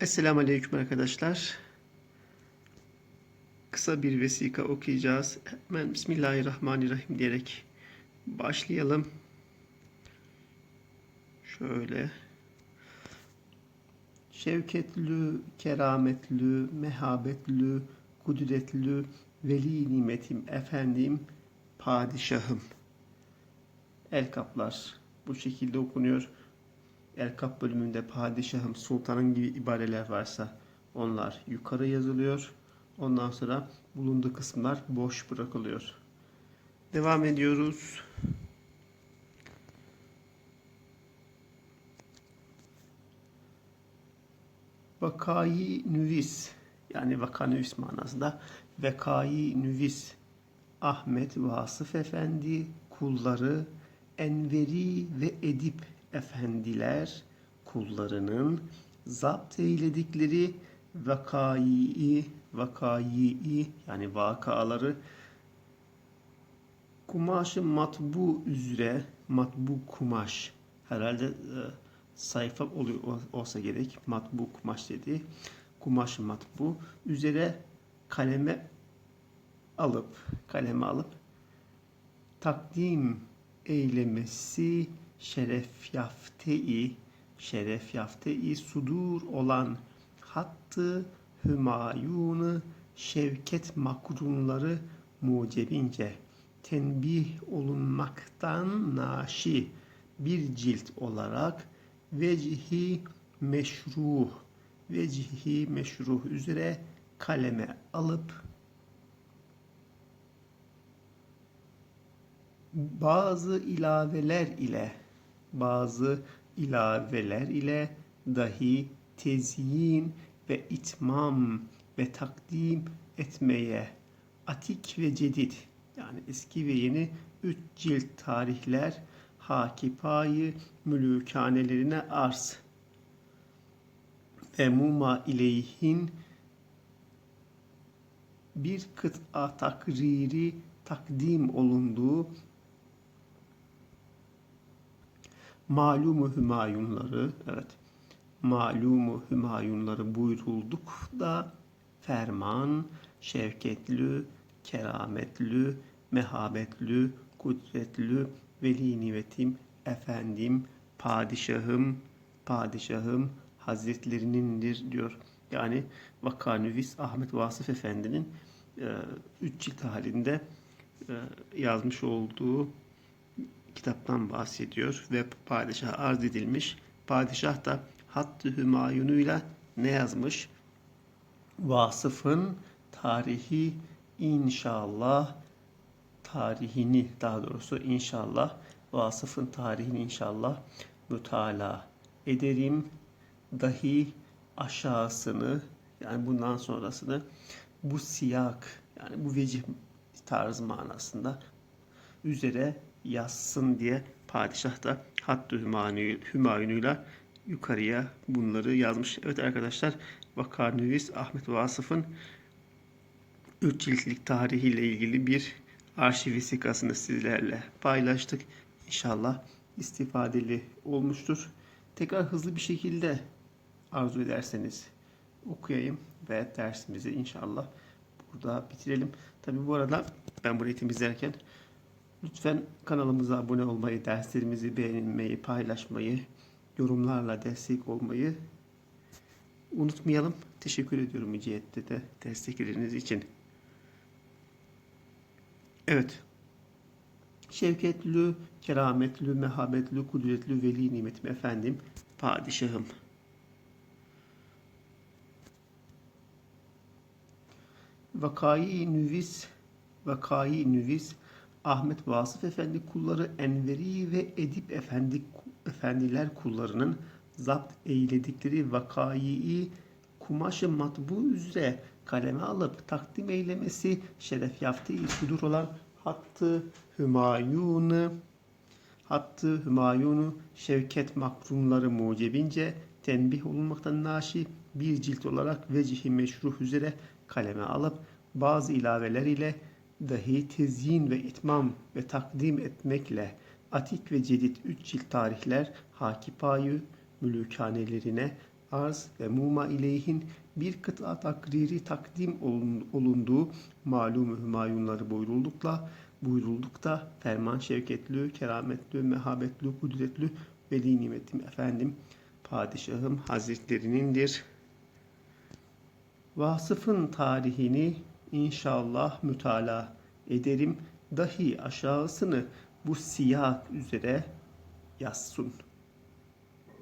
Esselamu Aleyküm arkadaşlar. Kısa bir vesika okuyacağız. Hemen Bismillahirrahmanirrahim diyerek başlayalım. Şöyle. Şevketlü, kerametlü, mehabetlü, kudretlü, veli nimetim efendim, padişahım. El kaplar bu şekilde okunuyor. Erkap bölümünde padişahım, sultanın gibi ibareler varsa onlar yukarı yazılıyor. Ondan sonra bulunduğu kısımlar boş bırakılıyor. Devam ediyoruz. Vakayı nüvis yani vaka nüvis manasında vakayı nüvis Ahmet Vasıf Efendi kulları Enveri ve Edip efendiler kullarının zapt eyledikleri vakayı vakayı yani vakaları kumaşı matbu üzere matbu kumaş herhalde e, sayfa oluyor olsa gerek matbu kumaş dedi. Kumaş matbu üzere kaleme alıp kaleme alıp takdim eylemesi şeref yafte-i şeref yafte-i sudur olan hattı hümayunu şevket makrunları mucebince tenbih olunmaktan naşi bir cilt olarak vecihi meşruh vecihi meşruh üzere kaleme alıp bazı ilaveler ile bazı ilaveler ile dahi tezyin ve itmam ve takdim etmeye atik ve cedid yani eski ve yeni üç cilt tarihler hakipayı mülükanelerine arz ve muma ileyhin bir kıta takriri takdim olunduğu malumu hümayunları evet malumu hümayunları buyurulduk da ferman şevketli kerametli mehabetli kudretli veli nimetim efendim padişahım padişahım hazretlerinindir diyor. Yani Vakanüvis Ahmet Vasıf Efendi'nin e, üç cilt halinde e, yazmış olduğu kitaptan bahsediyor ve padişah arz edilmiş. Padişah da Hattı Hümayun'uyla ne yazmış? Vasıfın tarihi inşallah tarihini daha doğrusu inşallah vasıfın tarihini inşallah mütala ederim. Dahi aşağısını yani bundan sonrasını bu siyak yani bu vecih tarz manasında üzere yazsın diye padişah da Hattı Hümayun'uyla yukarıya bunları yazmış. Evet arkadaşlar Vakanüvis Ahmet Vasıf'ın 3 ciltlik tarihiyle ilgili bir arşiv vesikasını sizlerle paylaştık. İnşallah istifadeli olmuştur. Tekrar hızlı bir şekilde arzu ederseniz okuyayım ve dersimizi inşallah burada bitirelim. Tabi bu arada ben burayı temizlerken lütfen kanalımıza abone olmayı, derslerimizi beğenmeyi, paylaşmayı, yorumlarla destek olmayı unutmayalım. Teşekkür ediyorum Müciyet'te de destekleriniz için. Evet. Şevketli, kerametli, mehabetli, kudretli, veli nimetim efendim, padişahım. Vakayı nüvis, vakayı nüvis, Ahmet Vasıf Efendi kulları Enveri ve Edip Efendi efendiler kullarının zapt eyledikleri vakayı kumaşı matbu üzere kaleme alıp takdim eylemesi şeref yaptığı sudur olan hattı Hümayun'u hattı Hümayun'u şevket makrumları mucebince tembih olunmaktan naşi bir cilt olarak vecihi meşruh üzere kaleme alıp bazı ilaveler ile dahi tezyin ve itmam ve takdim etmekle atik ve cedid üç cilt tarihler hakipayı mülükanelerine arz ve muma ileyhin bir kıta takriri takdim olun- olunduğu malum hümayunları buyuruldukla buyuruldukta ferman şevketli, kerametli, mehabetli, kudretli veli nimetim efendim padişahım hazretlerinindir. Vasıfın tarihini inşallah mütala ederim. Dahi aşağısını bu siyah üzere yazsın.